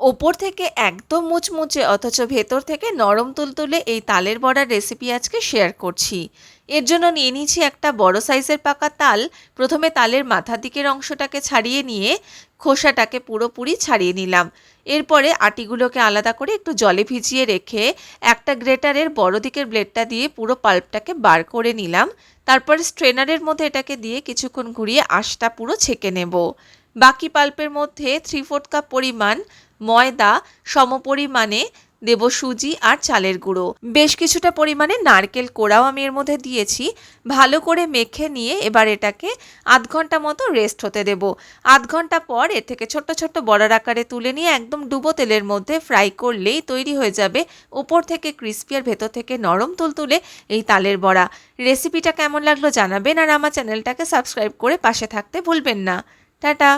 ওপর থেকে একদম মুচমুচে, অথচ ভেতর থেকে নরম তুলতুলে এই তালের বড়ার রেসিপি আজকে শেয়ার করছি। এর জন্য নিয়ে নিয়েছি একটা বড় সাইজের পাকা তাল। প্রথমে তালের মাথার দিকের অংশটাকে ছাড়িয়ে নিয়ে খোসাটাকে পুরোপুরি ছাড়িয়ে নিলাম। এরপরে আটিগুলোকে আলাদা করে একটু জলে ভিজিয়ে রেখে একটা গ্রেটারের বড় দিকের ব্লেডটা দিয়ে পুরো পাল্পটাকে বার করে নিলাম। তারপর স্ট্রেনারের মধ্যে এটাকে দিয়ে কিছুক্ষণ ঘুরিয়ে আঁশটা পুরো ছেঁকে নেব। বাকি পাল্পের মধ্যে থ্রি ফোর্থ কাপ পরিমাণ ময়দা, সমপরিমাণে দেব সুজি আর চালের গুঁড়ো। বেশ কিছুটা পরিমাণে নারকেল কোড়াও আমি এর মধ্যে দিয়েছি। ভালো করে মেখে নিয়ে এবার এটাকে আধ ঘণ্টা মতো রেস্ট হতে দেব। আধ ঘণ্টা পর এর থেকে ছোট্ট ছোট্ট বড়ার আকারে তুলে নিয়ে একদম ডুবো তেলের মধ্যে ফ্রাই করলেই তৈরি হয়ে যাবে। ওপর থেকে ক্রিস্পি আর ভেতর থেকে নরম তুলতুলে এই তালের বড়া। রেসিপিটা কেমন লাগল জানাবেন আর আমার চ্যানেলটাকে সাবস্ক্রাইব করে পাশে থাকতে ভুলবেন না। টাটা!